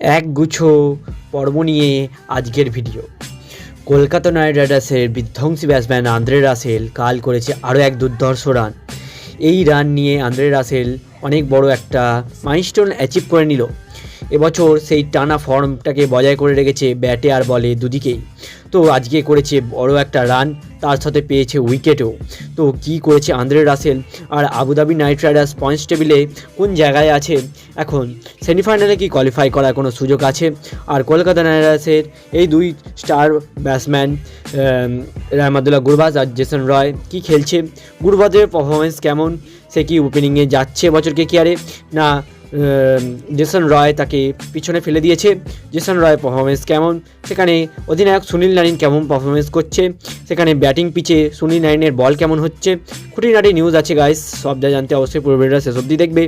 এক গুছো পর্ব নিয়ে আজকের ভিডিও কলকাতা নাইট রাইডার্সের বিধ্বংসী ব্যাটসম্যান আন্দ্রে রাসেল কাল করেছে আরও এক দুর্ধর্ষ রান এই রান নিয়ে আন্দ্রে রাসেল অনেক বড় একটা মাইলস্টোন অ্যাচিভ করে নিল। এবছর সেই টানা ফর্মটাকে বজায় করে রেখেছে ব্যাটে আর বলে দুদিকেই। তো আজকে করেছে বড় একটা রান, তার সাথে পেয়েছে উইকেটও। তো কি করেছে আন্দ্রে রাসেল আর Abu Dhabi Knight Riders points টেবিলে কোন জায়গায় আছে? এখন সেমিফাইনালে কি কোয়ালিফাই করার কোনো সুযোগ আছে? আর কলকাতা নাইট রাইডার্সের এই দুই স্টার ব্যাটসম্যান রহমাদুল্লাহ গুরবাজ আর জেসন রয় কি খেলছে? গুরবাজের পারফরমেন্স কেমন? সে কি ওপেনিংয়ে যাচ্ছে বছর কে আরে না জেসন রয় তাকে পিছনে ফেলে দিয়েছে। জেসন রয় পারফরমেন্স কেমন? সেখানে অধিনায়ক সুনীল নারিন কেমন পারফরমেন্স করছে? সেখানে ব্যাটিং পিচে সুনীল নারিনের বল কেমন হচ্ছে? খুঁটিনাটি নিউজ আছে গাইস সব যা জানতে অবশ্যই পূর্বেরা শেষ অবধি দেখবে।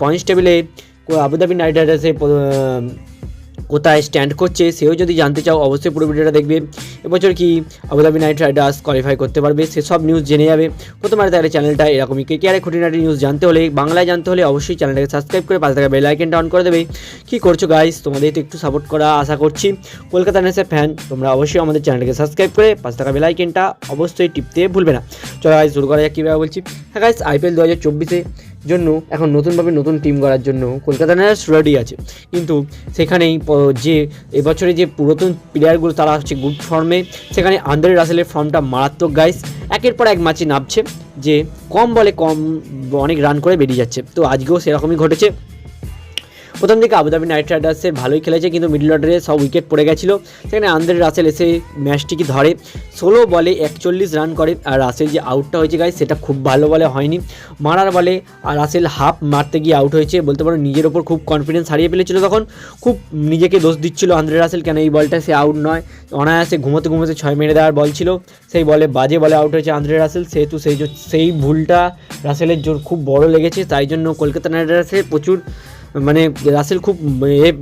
পয়েন্টস টেবিলে আবুধাবি নাইট রাইডার্সে কোথায় স্ট্যান্ড করছে, সেও যদি জানতে চাও, অবশ্যই পুরো ভিডিওটা দেখবে। এবছর কি আবুধাবি নাইট রাইডার্স কোয়ালিফাই করতে পারবে সেসব নিউজ জেনে যাবে। প্রথমবার তাহলে চ্যানেলটা এরকমই কে কে খুঁটিনাটি নিউজ জানতে হলে, বাংলায় জানতে হলে অবশ্যই চ্যানেলটাকে সাবস্ক্রাইব করে পাশে থাকা বেল অন করে দেবে। কি করছ গাইস তোমাদের তো একটু সাপোর্ট করা আশা করছি। কলকাতা নাইটসের ফ্যান তোমরা অবশ্যই আমাদের চ্যানেলটাকে সাবস্ক্রাইব করে পাশে থাকা বেল অবশ্যই টিপতে ভুলবে না। চলো গাইস শুরু করা যাক কীভাবে বলছি। হ্যাঁ গাইস আইপিএল দু হাজার চব্বিশে জন্য এখন নতুনভাবে নতুন টিম গড়ার জন্য কলকাতা নাইট রেডি আছে। কিন্তু সেখানেই যে এবছরে যে পুরাতন প্লেয়ারগুলো তারা হচ্ছে গুড ফর্মে সেখানে আন্দ্রে রাসেলের ফর্মটা মারাত্মক গাইস একের পর এক ম্যাচে নামছে, যে কম বলে কম, অনেক রান করে বেরিয়ে যাচ্ছে। তো আজকেও সেরকমই ঘটেছে। প্রথম দিকে আবুধাবি নাইট রাইডার্সের ভালোই খেলেছে, কিন্তু মিডল অর্ডারে সব উইকেট পড়ে গেছিল। সেখানে আন্দ্রে রাসেল এসে ম্যাচটিকে ধরে? ষোলো বলে একচল্লিশ রান করে, আর রাসেল যে আউটটা হয়েছে গাই সেটা খুব ভালো বলে হয়নি। মারার বলে আর রাসেল হাফ মারতে গিয়ে আউট হয়েছে, বলতে পারো নিজের ওপর খুব কনফিডেন্স হারিয়ে ফেলেছিল তখন। খুব নিজেকে দোষ দিচ্ছিল আন্দ্রে রাসেল, কেন এই বলটা সে আউট নয়? অনায়াসে ঘুমোতে ঘুমোতে ছয় মেরে দেওয়ার বল ছিল। সেই বলে, বাজে বলে আউট হয়েছে আন্দ্রে রাসেল, সেহেতু সেই সেই ভুলটা রাসেলের জোর খুব বড় লেগেছে, তাই জন্য কলকাতা নাইট রাইডার্সের প্রচুর মানে রাসেল খুব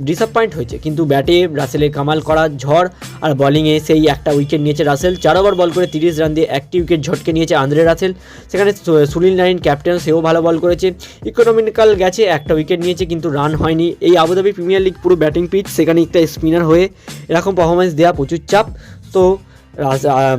ডিসঅ্যাপয়েন্ট হয়েছে। কিন্তু ব্যাটে রাসেলের কামাল করা ঝড় আর বলিংয়ে সেই একটা উইকেট নিয়েছে রাসেল। চার ওভার বল করে তিরিশ রান দিয়ে একটি উইকেট ঝটকে নিয়েছে আন্দ্রে রাসেল। সেখানে সুনীল নারিন ক্যাপ্টেন সেও ভালো বল করেছে। ইকোনমিক্যাল গেছে, একটা উইকেট নিয়েছে কিন্তু রান হয়নি। এই আবুধাবি প্রিমিয়ার লিগ পুরো ব্যাটিং পিচ সেখানে একটা স্পিনার হয়ে এরকম পারফরমেন্স দেওয়া প্রচুর চাপ। তো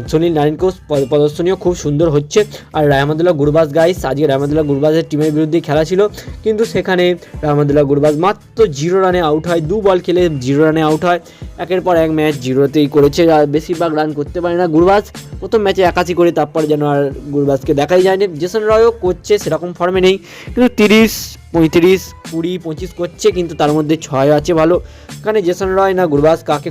সুনীল নারিনকেও প- প্রদর্শনীয় খুব সুন্দর হচ্ছে। আর রাহমাদুল্লাহ গুরবাজ গাইস আজকে রাহমাদুল্লাহ গুরবাজের টিমের বিরুদ্ধে খেলা ছিল। কিন্তু সেখানে রাহমাদুল্লাহ গুরবাজ মাত্র জিরো রানে আউট হয়, দু বল খেলে জিরো রানে আউট হয়। একের পর এক ম্যাচ জিরোতেই করেছে। আর বেশিরভাগ রান করতে পারে না গুরবাজ। প্রথম ম্যাচে একাশি করে, তারপর যেন আর গুরবাজকে দেখাই যায়নি। জেসন রয়ও করছে, সেরকম ফর্মে নেই। কিন্তু তিরিশ, পঁয়ত্রিশ, কুড়ি, পঁচিশ করছে, কিন্তু তার মধ্যে ছয় আছে ভালো। এখানে জেসন রয় না গুরবাজ কাকে